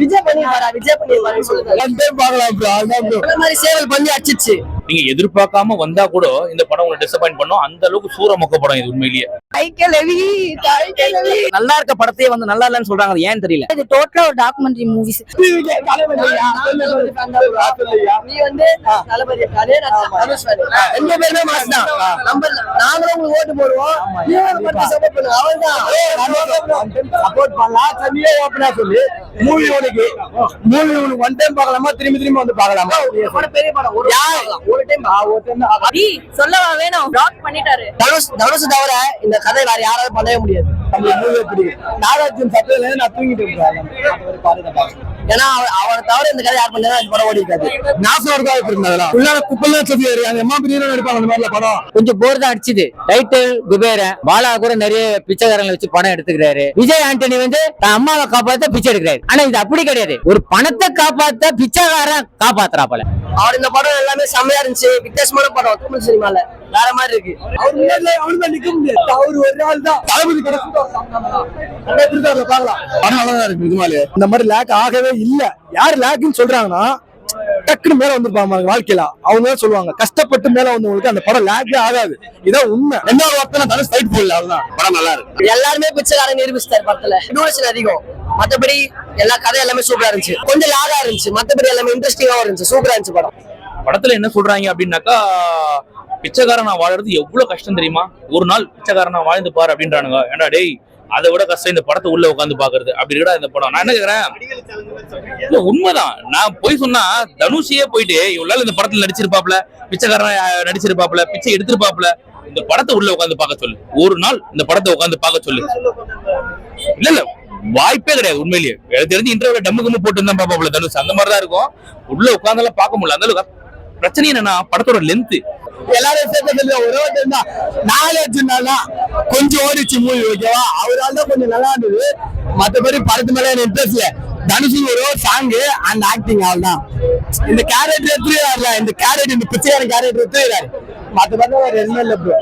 விஜய் பண்ணிருப்பாரா? விஜய் பண்ணிருப்பாரு சொல்லுங்க. பார்க்கலாம் ப்ரோ அதான் ப்ரோ அந்த மாதிரி சேவல் பண்ணி அடிச்சிச்சு. நீங்க எதிர்பார்க்காம வந்தா கூட இந்த படம் உங்களை டிசப்பாயிண்ட் பண்ணும். அந்த அளவுக்கு சூர மொக்க படம் இது உண்மையிலேயே. நல்லா இருக்க படத்தையே வந்து நல்லா இல்லைன்னு சொல்றாங்க. ஏன் தெரியல. இது டோட்டலா ஒரு டாக்குமெண்ட்ரி மூவிஸ் நீ வந்து. ரெண்டு பேருமே மாஸ் தான். நம்ம நாங்களும் உங்களுக்கு ஓட்டு போடுவோம். சப்போர்ட் பண்ணலாம். தனியே ஓப்பனா சொல்லி. மூவி உனக்கு. மூவி உனக்கு ஒன் டைம் பார்க்கலாமா? திரும்பி திரும்பி வந்து பார்க்கலாமா? படம் பெரிய படம். ஒரு டைம் ஒரு டைம் அடி சொல்லவா வேணும்? பிளாக் பண்ணிட்டாரு. தனுஷ் தனுஷ் தவிர இந்த கதை வேற யாராவது பண்ணவே முடியாது. நம்மளுக்கு மூவி பிடிக்கும் நாகார்ஜுன் நான் தூங்கிட்டு இருக்கேன் ஏன்னா அவ- அவரை தவிர இந்த கதை யார் பண்ணா இந்த படம் ஓடி இருக்காது நாசம் இருக்கா இப்படி இருந்ததுலாம் உள்ளார குப்பெல்லாம் சத்தியாரு அந்த அம்மா பிரியாணி நடிப்பாங்க அந்த மாதிரில படம். கொஞ்சம் போர் தான் அடிச்சுது. டைட்டில் குபேரன் பாலா கூட நிறைய பிச்சைக்காரங்களை வச்சு படம் எடுத்துக்கிறாரு. விஜய் ஆண்டனி வந்து தன் அம்மாவை காப்பாத்த பிச்சை எடுக்கிறாரு. ஆனா இது அப்படி கிடையாது. ஒரு பணத்தை காப்பாத்த பிச்சைக்காரன் காப்பாத்துறாப்பல அவர் இந்த படம் எல்லாமே செம்மையா இருந்துச்சு. வித்தியாசமான படம். தமிழ் சினிமால. வேற மாதிரி இருக்கு. அவர் முன்னாடி அவனு தான் நிக்க முடியாது. அவர் ஒரு ஆள் தான். தளபதி படம் நல்லா தான் இருக்கு இந்த மாதிரி லேக் ஆகவே இல்ல. யாரு லேக்னு சொல்றாங்கன்னா டக்குனு மேல வந்துருப்பாங்க வாழ்க்கையில. அவங்க தான் சொல்லுவாங்க கஷ்டப்பட்டு மேல வந்தவங்களுக்கு அந்த படம் லேக்கே ஆகாது. இதான் உண்மை. ரெண்டாவது வார்த்தை தனுஷ் ஃபைட் போடல அவ்வளவுதான். படம் நல்லா இருக்கு. எல்லாருமே பிச்சைக்காரன் நிரூபிச்சிட்டாரு படத்துல. இன்னோவேஷன் அதிகம். மத்தபடி எல்லா கதை எல்லாமே சூப்பரா இருந்துச்சு. கொஞ்சம் லாகா இருந்துச்சு. மத்தபடி எல்லாமே இன்ட்ரெஸ்டிங்கா இருந்துச்சு. சூப்பரா இருந்துச்சு படம். படத்துல என்ன சொல்றாங்க அப்படின்னாக்கா பிச்சைக்காரனா வாழறது எவ்வளவு கஷ்டம் தெரியுமா? ஒரு நாள் பிச்சைக்காரனா வாழ்ந்து பாரு அப்படின்றானுங்க. ஏன்டா டேய் அதை விட கஷ்டம் இந்த படத்தை உள்ள உட்காந்து பாக்குறது அப்படி இருக்கா இந்த படம். நான் என்ன கேக்குறேன்? இல்ல உண்மைதான். நான் போய் சொன்னா தனுஷியே போயிட்டு இவ்வளவு இந்த படத்துல நடிச்சிருப்பாப்ல பிச்சைக்காரன் நடிச்சிருப்பாப்ல பிச்சை எடுத்திருப்பாப்ல இந்த படத்தை உள்ள உட்காந்து பார்க்க சொல்லு. ஒரு நாள் இந்த படத்தை உட்காந்து பார்க்க சொல்லு. இல்ல இல்ல. வாய்ப்பே கிடையாது உண்மையிலேயே. எனக்கு தெரிஞ்சு இன்டர்வியூல டம்மு கம்மு போட்டு இருந்தா பாப்பாப்ல தனுஷ். அந்த மாதிரிதான் இருக்கும். உள்ள உட்கார்ந்தாலும் பார்க்க முடியல. அந்த அளவுக்கு பிரச்சனை என்னன்னா படத்தோட லென்த் எல்லாரும் சேர்த்து சொல்லி ஒரே தான் நாகார்ஜுன் தான் கொஞ்சம் ஓடிச்சு மூவி ஓகேவா அவரால் தான் கொஞ்சம் நல்லா இருந்தது. மத்தபடி படத்து மேல எனக்கு இன்ட்ரெஸ்ட் இல்ல. தனுஷ் ஒரு சாங் அந்த ஆக்டிங் அவள் தான். இந்த கேரக்டர் எடுத்துறாருல இந்த கேரக்டர் இந்த பிச்சைக்காரன் கேரக்டர் எடுத்துறாரு மத்தபடி வேற எதுவுமே இல்ல ப்ரோ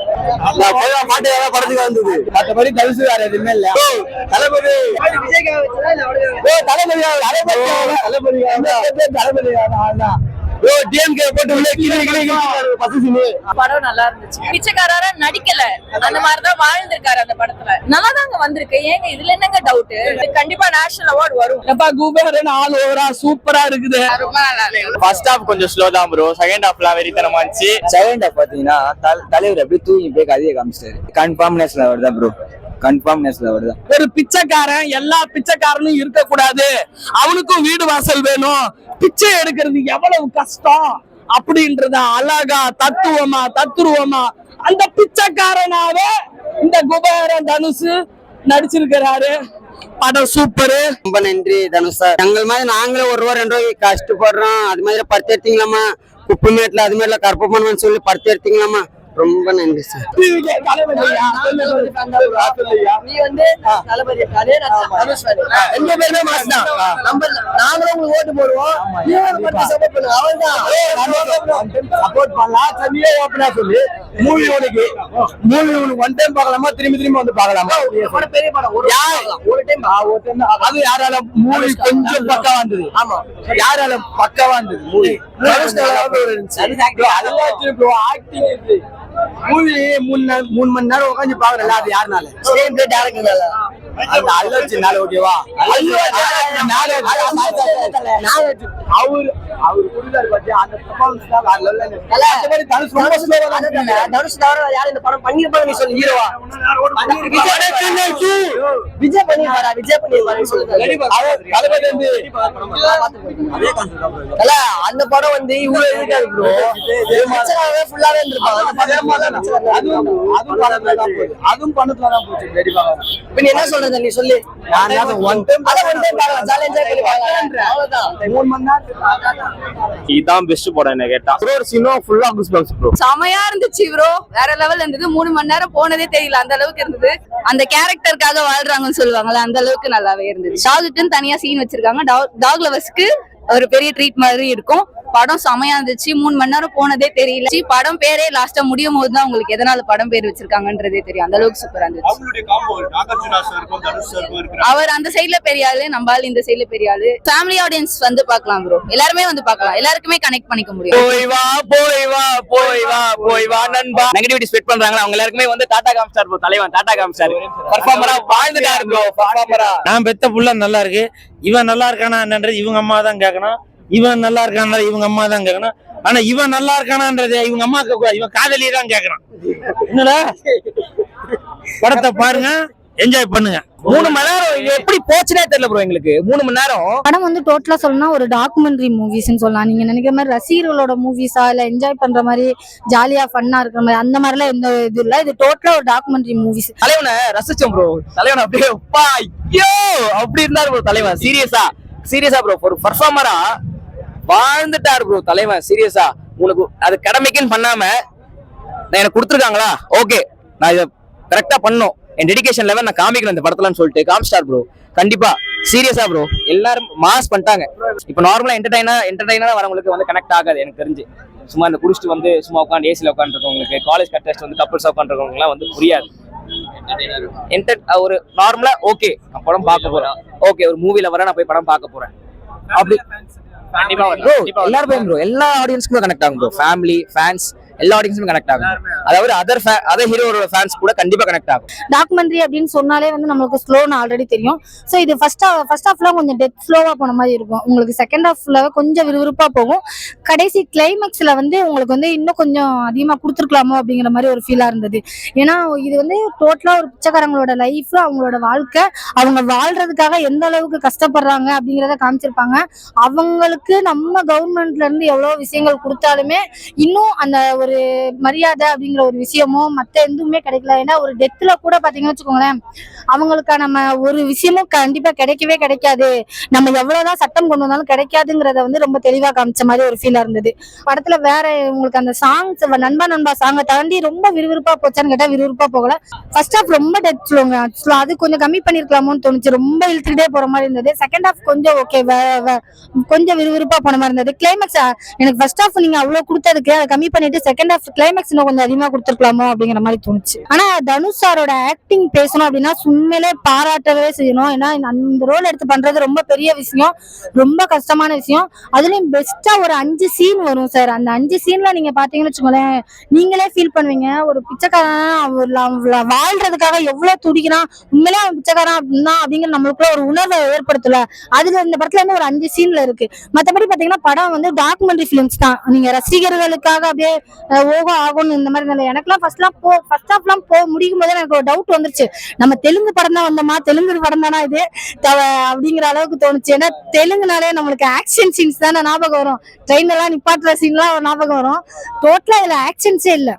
நான் போய் மாட்டு வேற படத்துக்கு வந்தது. மத்தபடி தனுஷ் வேற எதுவுமே இல்ல. தளபதி. தளபதி தளபதி தளபதி தளபதி டிஎம்கே போட்டு உள்ள கிளி கிளி கிளி பசு சினு. படம் நல்லா இருந்துச்சு. பிச்சைக்காரரா நடிக்கல. அந்த மாதிரிதான் வாழ்ந்திருக்காரு அந்த படத்துல. நல்லா தாங்க வந்திருக்கு. ஏங்க இதுல என்னங்க டவுட் கண்டிப்பா நேஷனல் அவார்டு வரும். எப்பா குபேரன் ஆல் ஓவரா சூப்பரா இருக்குது. ரொம்ப நல்லா இருக்கு. ஃபர்ஸ்ட் ஹாஃப் கொஞ்சம் ஸ்லோ தான் ப்ரோ செகண்ட் ஹாஃப்லாம் வெறித்தனமா இருந்துச்சு. செகண்ட் ஹாஃப் பாத்தீங்கன்னா தல- தலைவர் அப்படியே தூங்கி போய் கதையை காமிச்சிட்டாரு. கன்ஃபார்ம் நேஷனல் அவார்டு தான் ப்ரோ கன்ஃபார்ம் நேஷனல் அவார்டு தான் ஒரு பிச்சைக்காரன் எல்லா பிச்சைக்காரனும் இருக்க கூடாது அவனுக்கும் வீடு வாசல் வேணும். பிச்சை எடுக்கிறது எவ்வளவு கஷ்டம்? அப்படின்றத அழகா தத்துவமா தத்துருவமா அந்த பிச்சைக்காரனாவே இந்த குபேரன் தனுஷு நடிச்சிருக்கிறாரு. படம் சூப்பரு. ரொம்ப நன்றி தனுஷ். சார் எங்கள் மாதிரி நாங்களே ஒரு ரூபா ரெண்டு ரூபாய்க்கு கஷ்டப்படுறோம் அது மாதிரி படுத்து எடுத்தீங்களாமா குப்பைமேட்ல அது மாதிரிலாம் கற்பமானு சொல்லி படுத்து எடுத்தீங்களாமா ரொம்ப நன்றி சார் நீ வந்து தளபதி fan, நான் பேருமே மாஸ் தான் நம்ம நாங்களும் உங்களுக்கு ஓட்டு போடுவோம் நீங்களும் சப்போர்ட் support பண்ணுங்க அவ்வளவுதான் சப்போர்ட் பண்ணலாம் தனியே ஓப்பனா சொல்லி மூவி உனக்கு மூவி உனக்கு ஒன் டைம் பார்க்கலாமா? திரும்பி திரும்பி வந்து பார்க்கலாமா? பெரிய படம் ஒரு டைம் ஒரு தான். அது யாரால மூவி கொஞ்சம் பக்கவா இருந்தது? ஆமா. யாரால பக்கவா இருந்தது? மூவி. ஆக்டிங் மூவி மூணு மூணு மணி நேரம் உட்காந்து பாக்குறல அது யாருனால? ஸ்கிரீன் பிளே டேரக்டர் நல்லா அந்த அல்லர்ஜினால ஓகேவா அவரு அவர் கொடுத்தாரு பாத்தியா? அந்த தனுஷ் தவிர யார் இந்த படம் பண்ணிருப்பாங்க நீ சொல்லு. ஹீரோவா? விஜய் பண்ணிருப்பாரா? பண்ணிருப்பாரு? சொல்லுங்க அந்த படம் வந்து இவ்வளவு இருக்காது ப்ரோ ஃபுல்லாவே இருந்திருப்பாங்க அந்த படம் அதுவும் அதுவும் பணத்துல தான் போச்சு. இப்ப நீ என்ன சொல்றது? நீ சொல்லு. இதுதான் பெஸ்ட் படம் என்ன கேட்டா? ப்ரோ ஒரு சினிமா ஃபுல்லா குஸ் பாக்ஸ் ப்ரோ செமையா இருந்துச்சு ப்ரோ வேற லெவல் இருந்தது. மூணு மணி நேரம் போனதே தெரியல அந்த அளவுக்கு இருந்தது. அந்த கேரக்டருக்காக வாழ்றாங்கன்னு சொல்லுவாங்கல்ல அந்த அளவுக்கு நல்லாவே இருந்தது டாகுக்குன்னு தனியா சீன் வச்சிருக்காங்க. டாக் லவர்ஸ்க்கு ஒரு பெரிய ட்ரீட் மாதிரி இருக்கும். படம் செமையா இருந்துச்சு. மூணு மணி நேரம் போனதே தெரியல. படம் பேரே லாஸ்டா முடியும் போது தான் உங்களுக்கு எதனால படம் பேர் வச்சிருக்காங்கன்றதே தெரியும். அந்த அளவுக்கு சூப்பரா இருந்துச்சு. அவர் அந்த சைடுல பெரிய ஆளு ஆளு இந்த சைடுல பெரிய ஆளு. ஃபேமிலி ஆடியன்ஸ் வந்து பார்க்கலாம் ப்ரோ எல்லாருமே வந்து பார்க்கலாம். எல்லாருக்குமே கனெக்ட் பண்ணிக்க முடியும். போய் வா போய் வா போய் வா போய் வா நண்பா. நெகட்டிவிட்டி ஸ்ப்ரெட் பண்றாங்களா? அவங்க எல்லாருக்குமே வந்து டாடா காமிச்சார் ப்ரோ தலைவன் டாடா காமிச்சார். பர்ஃபார்மரா வாழ்ந்துட்டாரு ப்ரோ பர்ஃபார்மரா நான் பெத்த புள்ள நல்லா இருக்கு. இவன் நல்லா இருக்கானான்றது இவங்க அம்மா தான் கேட்கணும் இவன் நல்லா இருக்கானா இவங்க அம்மா தான் கேட்கணும் ஆனா இவன் நல்லா இருக்கானான்றது இவங்க அம்மா கேட்க. இவன் காதலி தான் கேட்கறான் என்னடா? படத்தை பாருங்க. என்ஜாய் பண்ணுங்க. மூணு மணி நேரம் எப்படி போச்சுனே தெரியல ப்ரோ எங்களுக்கு. மூணு மணி நேரம். படம் வந்து டோட்டலா சொல்லணும்னா ஒரு டாக்குமெண்ட்ரி மூவிஸ்னு சொல்லலாம். நீங்க நினைக்கிற மாதிரி ரசிகர்களோட மூவிஸா இல்ல என்ஜாய் பண்ற மாதிரி ஜாலியா ஃபன்னா இருக்கிற மாதிரி அந்த மாதிரிலாம் எந்த இது இல்ல. இது டோட்டலா ஒரு டாக்குமெண்ட்ரி மூவிஸ் தலைவனை ரசிச்சோம் ப்ரோ தலைவன் அப்படியே அப்பா ஐயோ! அப்படி இருந்தாரு ப்ரோ தலைவன். சீரியஸா சீரியஸா ப்ரோ ஒரு பர்ஃபார்மரா வாழ்ந்துட்டாரு ப்ரோ தலைவன் சீரியஸா உங்களுக்கு அது கடமைக்குன்னு பண்ணாம நான் எனக்கு கொடுத்துருக்காங்களா? ஓகே நான் இதை கரெக்டா பண்ணும் என் டெடிக்கேஷன் லெவல் நான் காமிக்கிறேன் இந்த படத்துலன்னு சொல்லிட்டு காமிஸ்டார் ப்ரோ கண்டிப்பா சீரியஸா ப்ரோ எல்லாரும் மாஸ் பண்ணிட்டாங்க. இப்போ நார்மலா என்டர்டைனா என்டர்டைனா வரவங்களுக்கு வந்து கனெக்ட் ஆகாது எனக்கு தெரிஞ்சு. சும்மா இந்த குடிச்சிட்டு வந்து சும்மா உட்காந்து ஏசியில் உட்காந்துருக்கவங்களுக்கு காலேஜ் கட்டஸ்ட் வந்து கப்பல்ஸ் உட்காந்துருக்கவங்கலாம் வந்து புரியாது. என்டர் ஒரு நார்மலா ஓகே நான் படம் பார்க்க போறேன். ஓகே ஒரு மூவில வர நான் போய் படம் பார்க்க போறேன். அப்படி கண்டிப்பா எல்லாரும் ப்ரோ எல்லா ஆடியன்ஸ்க்குமே கனெக்ட் ஆகும் ப்ரோ ஃபேமிலி ஃபேன்ஸ் எல்லா ஆடியன்ஸுமே கனெக்ட் ஆகும். அதாவது அதர் அதர் ஹீரோவோட ஃபேன்ஸ் கூட கண்டிப்பா கனெக்ட் ஆகும். டாக்குமெண்ட்ரி அப்படின்னு சொன்னாலே வந்து நம்மளுக்கு ஸ்லோன்னு ஆல்ரெடி தெரியும். ஸோ இது ஃபர்ஸ்ட் ஃபர்ஸ்ட் ஹாஃப்ல கொஞ்சம் டெத் ஸ்லோவா போன மாதிரி இருக்கும். உங்களுக்கு செகண்ட் ஹாஃப்ல கொஞ்சம் விறுவிறுப்பா போகும். கடைசி கிளைமேக்ஸ்ல வந்து உங்களுக்கு வந்து இன்னும் கொஞ்சம் அதிகமா கொடுத்துருக்கலாமோ அப்படிங்கிற மாதிரி ஒரு ஃபீலா இருந்தது. ஏன்னா இது வந்து டோட்டலா ஒரு பிச்சைக்காரங்களோட லைஃப் அவங்களோட வாழ்க்கை அவங்க வாழ்றதுக்காக எந்த அளவுக்கு கஷ்டப்படுறாங்க அப்படிங்கிறத காமிச்சிருப்பாங்க. அவங்களுக்கு நம்ம கவர்மெண்ட்ல இருந்து எவ்வளவு விஷயங்கள் கொடுத்தாலுமே இன்னும் அந்த ஒரு மரியாதை அப்படிங்கிற ஒரு விஷயமும் மத்த எதுவுமே கிடைக்கல. ஏன்னா ஒரு டெத்ல கூட பாத்தீங்கன்னு வச்சுக்கோங்களேன் அவங்களுக்கான நம்ம ஒரு விஷயமும் கண்டிப்பா கிடைக்கவே கிடைக்காது. நம்ம எவ்வளவுதான் சட்டம் கொண்டு வந்தாலும் கிடைக்காதுங்கிறத வந்து ரொம்ப தெளிவா காமிச்ச மாதிரி ஒரு ஃபீலா இருந்தது. படத்துல வேற உங்களுக்கு அந்த சாங்ஸ் நண்பா நண்பா சாங்கை தாண்டி ரொம்ப விறுவிறுப்பா போச்சான்னு கேட்டா விறுவிறுப்பா போகல. ஃபர்ஸ்ட் ஹாஃப் ரொம்ப டெத் ஸ்லோங்க அது கொஞ்சம் கம்மி பண்ணிருக்கலாமோன்னு தோணுச்சு. ரொம்ப இழுத்துக்கிட்டே போற மாதிரி இருந்தது. செகண்ட் ஹாஃப் கொஞ்சம் ஓகே கொஞ்சம் விறுவிறுப்பா போன மாதிரி இருந்தது. கிளைமேக்ஸ் எனக்கு ஃபர்ஸ்ட் ஹாஃப் நீங்க அவ்வளவு கொடுத்ததுக்கு அதை கம்மி பண்ணிட்டு செகண்ட் ஹாஃப் கிளைமேக்ஸ் இன்னும் கொஞ்சம் அதிகமா கொடுத்துருக்கலாமோ அப்படிங்கிற மாதிரி தோணுச்சு. ஆனா தனுஷ் சாரோட ஆக்டிங் பேசணும் அப்படின்னா உண்மையிலே பாராட்டவே செய்யணும். ஏன்னா அந்த ரோல் எடுத்து பண்றது ரொம்ப பெரிய விஷயம். ரொம்ப கஷ்டமான விஷயம். அதுலயும் பெஸ்டா ஒரு அஞ்சு சீன் வரும் சார் அந்த அஞ்சு சீன்ல நீங்க பாத்தீங்கன்னு வச்சுக்கோங்களேன் நீங்களே ஃபீல் பண்ணுவீங்க. ஒரு பிச்சைக்காரன் அவன் வாழ்றதுக்காக எவ்வளவு துடிக்கிறான். உண்மையிலே அவன் பிச்சைக்காரன் அப்படின்னா அப்படிங்கிற நம்மளுக்குள்ள ஒரு உணர்வை ஏற்படுத்தல. அதுல இந்த படத்துல இருந்து ஒரு அஞ்சு சீன்ல இருக்கு. மத்தபடி பாத்தீங்கன்னா படம் வந்து டாக்குமெண்ட்ரி ஃபிலிம்ஸ் தான். நீங்க ரசிகர்களுக்காக அப்படியே ஓகோ ஆகும்னு இந்த மாதிரி இல்லை எனக்குலாம் ஃபர்ஸ்ட்லாம் போ ஃபர்ஸ்ட் ஹாஃப்லாம் போ முடிக்கும் போதே எனக்கு ஒரு டவுட் வந்துருச்சு. நம்ம தெலுங்கு படம் தான் வந்தோமா? தெலுங்கு படம் தானா இது? தவ- அப்படிங்கிற அளவுக்கு தோணுச்சு. ஏன்னா தெலுங்குனாலே நம்மளுக்கு ஆக்ஷன் சீன்ஸ் தானே ஞாபகம் வரும். ட்ரெயின் எல்லாம் நிப்பாட்டுற சீன்லாம் ஞாபகம் வரும். டோட்டலா இதில் ஆக்ஷன்ஸே இல்லை.